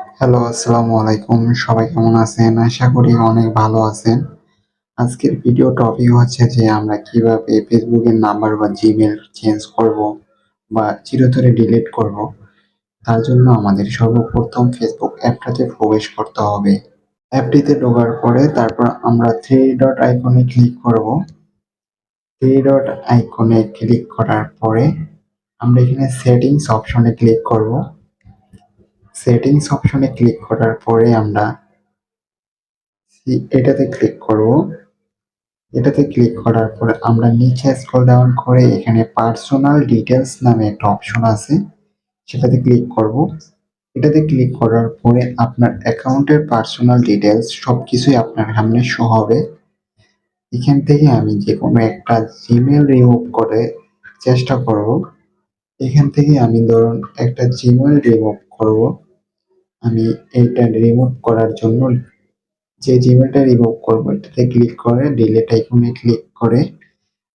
Hello, আসসালামু আলাইকুম। সবাই কেমন আছেন? আশা করি অনেক ভালো আছেন। আজকের ভিডিও টপিক হচ্ছে যে আমরা কীভাবে ফেসবুকের নাম্বার বা জিমেল চেঞ্জ করব বা চিরতরে ডিলিট করব। তার জন্য আমাদের সর্বপ্রথম ফেসবুক অ্যাপটাতে প্রবেশ করতে হবে। অ্যাপটিতে ঢোকার পরে তারপর আমরা থ্রি ডট আইকনে ক্লিক করব। থ্রি ডট আইকনে ক্লিক করার পরে আমরা এখানে সেটিংস অপশনে ক্লিক করব। সেটিংস অপশনে ক্লিক করার পরে আমরা এটাতে ক্লিক করব। এটাতে ক্লিক করার পরে আমরা নিচে স্ক্রল ডাউন করে এখানে পার্সোনাল ডিটেলস নামে একটা অপশন আছে, সেটাতে ক্লিক করব। এটাতে ক্লিক করার পরে আপনার অ্যাকাউন্টের পার্সোনাল ডিটেলস সব কিছুই আপনার সামনে শো হবে। এখান থেকে আমি যে কোনো একটা জিমেল রিমুভ করে চেষ্টা করব। এখান থেকে আমি ধরুন একটা জিমেল রিমুভ করব। আমি এইটা রিমুভ করার জন্য যে জিমেলটা রিমুভ করব, এটাতে ক্লিক করে ডিলেট আইকনে ক্লিক করে,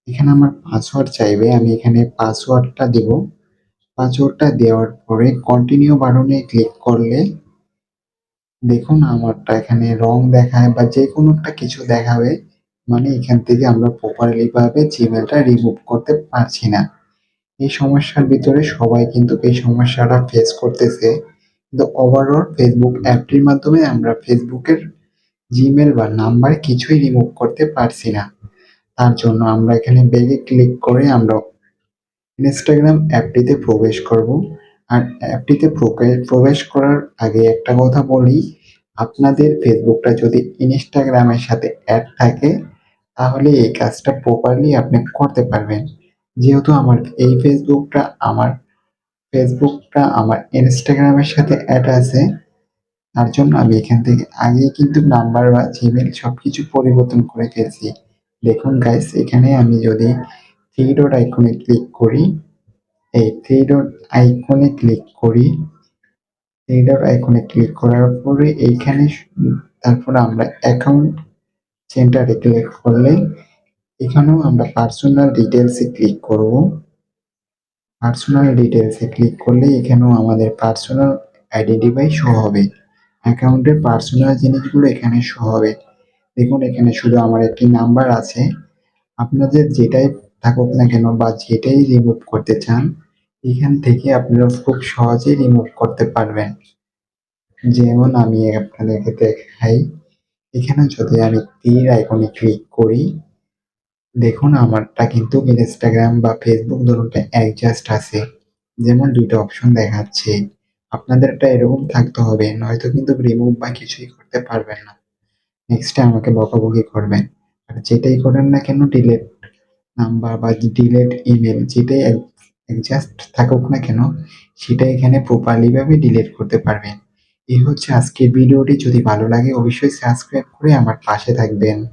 এখানে আমার পাসওয়ার্ড চাইবে, আমি এখানে পাসওয়ার্ডটা দেব। পাসওয়ার্ডটা দেওয়ার পরে কন্টিনিউ বাটনে ক্লিক করলে দেখুন আমারটা এখানে রং দেখায় বা যে কোনো একটা কিছু দেখাবে মানে এখান থেকে আমরা প্রপারলি ভাবে জিমেলটা রিমুভ করতে পারছি না। এই সমস্যার ভিতরে সবাই কিন্তু এই সমস্যাটা ফেস করতেছে। কিন্তু ওভারঅল ফেসবুক অ্যাপটির মাধ্যমে আমরা ফেসবুকের জিমেল বা নাম্বার কিছুই রিমুভ করতে পারছি না। তার জন্য আমরা এখানে ব্যাগে ক্লিক করে আমরা ইনস্টাগ্রাম অ্যাপটিতে প্রবেশ করব। আর অ্যাপটিতে প্রবেশ করার আগে একটা কথা বলি, আপনাদের ফেসবুকটা যদি ইনস্টাগ্রামের সাথে অ্যাড থাকে, তাহলে এই কাজটা প্রপারলি আপনি করতে পারবেন। যেহেতু আমার এই ফেসবুকটা আমার ফেসবুকটা আমার ইনস্টাগ্রামের সাথে অ্যাড আছে। তার জন্য আমি এখান থেকে আগে কিন্তু নাম্বার বা জিমেল সব কিছু পরিবর্তন করে ফেলছি। দেখুন গাইস এখানে আমি যদি থ্রি ডট আইকনে ক্লিক করি, এই থ্রি ডট আইকনে ক্লিক করি থ্রি ডট আইকনে ক্লিক করার পরে এইখানে তারপরে আমরা অ্যাকাউন্ট সেন্টারে ক্লিক করলে, এখানেও আমরা পার্সোনাল ডিটেলসে ক্লিক করব। পার্সোনাল ডিটেলসে ক্লিক করলে এখানেও আমাদের পার্সোনাল আইডেন্টিফাই শো হবে। অ্যাকাউন্টের পার্সোনাল জিনিসগুলো এখানে শো হবে। দেখুন, এখানে শুধু আমার একটি নাম্বার আছে। আপনাদের যেটাই থাকুক না কেন বা যেটাই রিমুভ করতে চান, এখান থেকে আপনারা খুব সহজেই রিমুভ করতে পারবেন। যেমন আমি আপনাদেরকে দেখাই, এখানে যদি আমি তীর আইকনে ক্লিক করি দেখুন, আমারটা কিন্তু ইনস্টাগ্রাম বা ফেসবুক দুটোতে অ্যাডজাস্ট আছে। যেমন দুটো অপশন দেখাচ্ছে। আপনাদেরটা এরকম থাকতে হবে, নয়তো কিন্তু রিমুভ বা কিছুই করতে পারবেন না। নেক্সটে আমাকে বকাবকি করবেন। আর যেটাই করেন না কেন ডিলেট নাম্বার বা ডিলেট ইমেল যেটাই অ্যাডজাস্ট থাকুক না কেন, সেটা এখানে প্রপারলি ভাবে ডিলিট করতে পারবেন। এই হচ্ছে আজকের ভিডিওটি। যদি ভালো লাগে, অবশ্যই সাবস্ক্রাইব করে আমার পাশে থাকবেন।